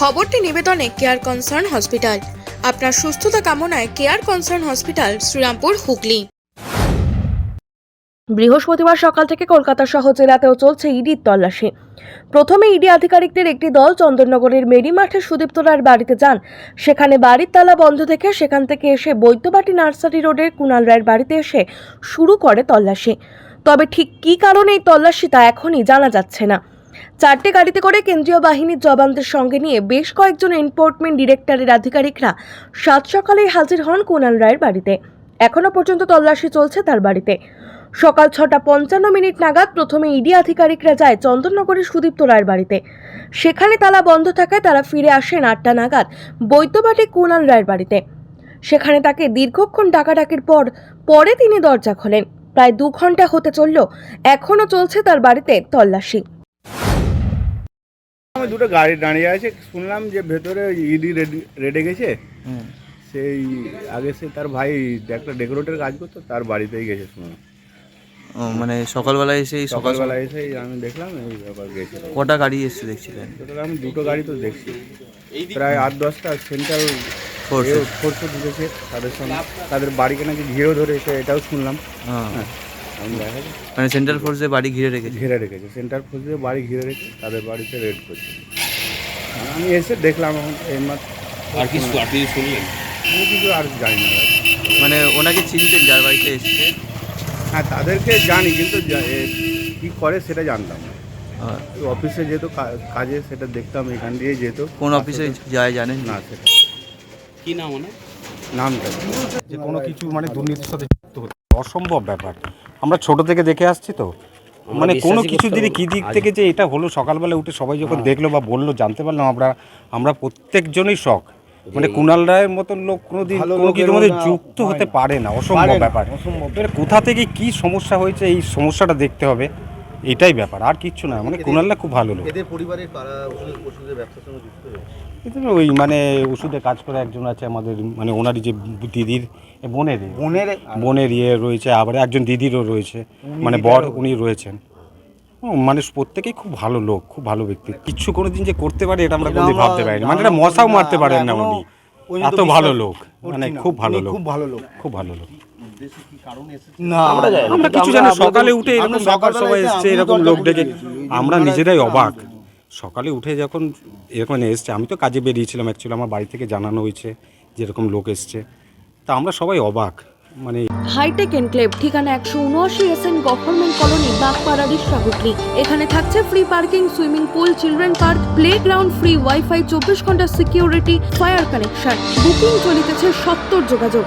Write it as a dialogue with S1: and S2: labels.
S1: খবরটি নিবেদনে care concern hospital আপনার সুস্থতা কামনায় care concern hospital Shrirampur, Hooghly.
S2: বৃহস্পতিবার সকাল থেকে কলকাতা সহ জেলাতেও চলছে ইডির তল্লাশি। প্রথমে ইডি আধিকারিকদের একটি দল চন্দননগরের মেরি মাঠে রায়ের বাড়িতে যান। সেখানে বাড়ির তালা বন্ধ থেকে সেখান থেকে এসে বৈদ্যবাটি নার্সারি রোডের কুণাল রায়ের বাড়িতে এসে শুরু করে তল্লাশি। তবে ঠিক কী কারণে এই তল্লাশি তা এখনই জানা যাচ্ছে না। চারটে গাড়িতে করে কেন্দ্রীয় বাহিনীর জবানদের সঙ্গে নিয়ে বেশ কয়েকজন এনফোর্সমেন্ট ডিরেক্টরের আধিকারিকরা সাত সকালেই হাজির হন কুণাল রায়ের বাড়িতে। এখনও পর্যন্ত তল্লাশি চলছে তার বাড়িতে। সকাল ছটা পঞ্চান্ন মিনিট নাগাদ প্রথমে ইডি আধিকারিকরা যায় চন্দননগরের সুদীপ্ত রায়ের বাড়িতে। সেখানে তালা বন্ধ থাকায় তারা ফিরে আসেন আটটা নাগাদ বৈদ্যবাটি কুণাল রায়ের বাড়িতে। সেখানে তাকে দীর্ঘক্ষণ ডাকাডাকির পর পরে তিনি দরজা খোলেন। প্রায় দু ঘণ্টা হতে চলল এখনও চলছে তার বাড়িতে তল্লাশি।
S3: আমি দুটো গাড়ি দাঁড়িয়ে আছে। শুনলাম যে ভেতরে ইডি রেডে গেছে। সেই আগে সে তার ভাই একটা ডেকোরেটের কাজ করতো তার বাড়িতেই গেছে শুনলাম।
S4: মানে সকালবেলায় এসে
S3: সকালবেলা এসে আমি দেখলাম এই ব্যাপার গেছে
S4: কটা গাড়ি এসে দেখছিলেন
S3: টোটাল আমি দুটো গাড়ি তো দেখছি। প্রায় আট দশটা সেন্ট্রাল? ফোর্সে ঢুকেছে তাদের সঙ্গে। তাদের বাড়িকে নাকি ঘিরেও ধরেছে এটাও শুনলাম।
S4: হ্যাঁ।
S3: হ্যাঁ
S4: মানে সেন্ট্রাল ফোর্সে বাড়ি ঘিরে রেখেছে?
S3: ঘিরে রেখেছে। সেন্টার ফোর্সে বাড়ি ঘিরে রেখে তাদের বাড়িতে রেড করছে। আমি এসে দেখলাম এখন এই মাত্র
S5: আর কিছু আর কিছু শুনলেন?
S3: আমি কিছু আর জানি না।
S4: মানে ওনাকে চিনতেন যার বাড়িতে এসছে?
S3: হ্যাঁ তাদেরকে জানি কিন্তু কি করে সেটা জানতাম না। অফিসে যেত কাজে সেটা দেখতাম এখান দিয়ে যেত
S4: কোন অফিসে যায় জানেন?
S3: না সেটা
S5: কি নাম ওনার?
S3: নামটা
S6: যে কোনো কিছু মানে দুর্নীতির সাথে যুক্ত হতে অসম্ভব ব্যাপার। আমরা ছোট থেকে দেখে আসছি তো। মানে কোনো কিছু যদি কি দিক থেকে যে এটা হলো সকালবেলা উঠে সবাই যখন দেখল বা বলল জানতে পারলাম আমরা আমরা প্রত্যেকজনই শখ। মানে কুণাল রায়ের মতন লোক কোনোদিন কোনো কিছুর মধ্যে যুক্ত হতে পারে না। অসম্ভব ব্যাপার। কোথা থেকে কি সমস্যা হয়েছে এই সমস্যাটা দেখতে হবে। এটাই ব্যাপার আর কিচ্ছু না মানে কুণালরা খুব ভালো লোক।
S7: এদের পরিবারের কারা ওষুধের ওষুধের ব্যবসার সঙ্গে যুক্ত রয়েছে
S6: ওই মানে ওষুধে কাজ করে একজন আছে আমাদের মানে ওনারই যে দিদির বোনের
S7: বোনের?
S6: বোনের ইয়ে রয়েছে আবার একজন দিদিরও রয়েছে মানে বর উনি রয়েছেন। মানে প্রত্যেকেই খুব ভালো লোক খুব ভালো ব্যক্তি। কিচ্ছু কোনো দিন যে করতে পারে এটা আমরা কোনোদিন ভাবতে পারিনি। মানে এটা মশাও মারতে পারেন না উনি। এত ভালো লোক মানে খুব ভালো লোক।
S7: খুব ভালো লোক।
S6: খুব ভালো লোক।
S7: না
S6: আমরা কিছু জানি সকালে উঠে এরকম ব্যাপার সবাই এসছে এরকম লোক ডেকে। আমরা নিজেরাই অবাক। সকালে উঠে যখন এরকম এসছে আমি তো কাজে বেরিয়েছিলাম অ্যাকচুয়ালি আমার বাড়ি থেকে জানানো হয়েছে যে এরকম লোক এসছে। তা আমরা সবাই অবাক মানে
S2: হাইটেক এনক্লেভ ঠিকানা একশো উনআশি এস এন গভর্নমেন্ট কলোনি বাগপাড়ার ইস্টাহুটলি এখানে থাকছে free parking swimming pool children park play ground free wifi চব্বিশ ঘণ্টা সিকিউরিটি ফায়ার কানেকশন বুকিং চলিতেছে সত্তর যোগাযোগ।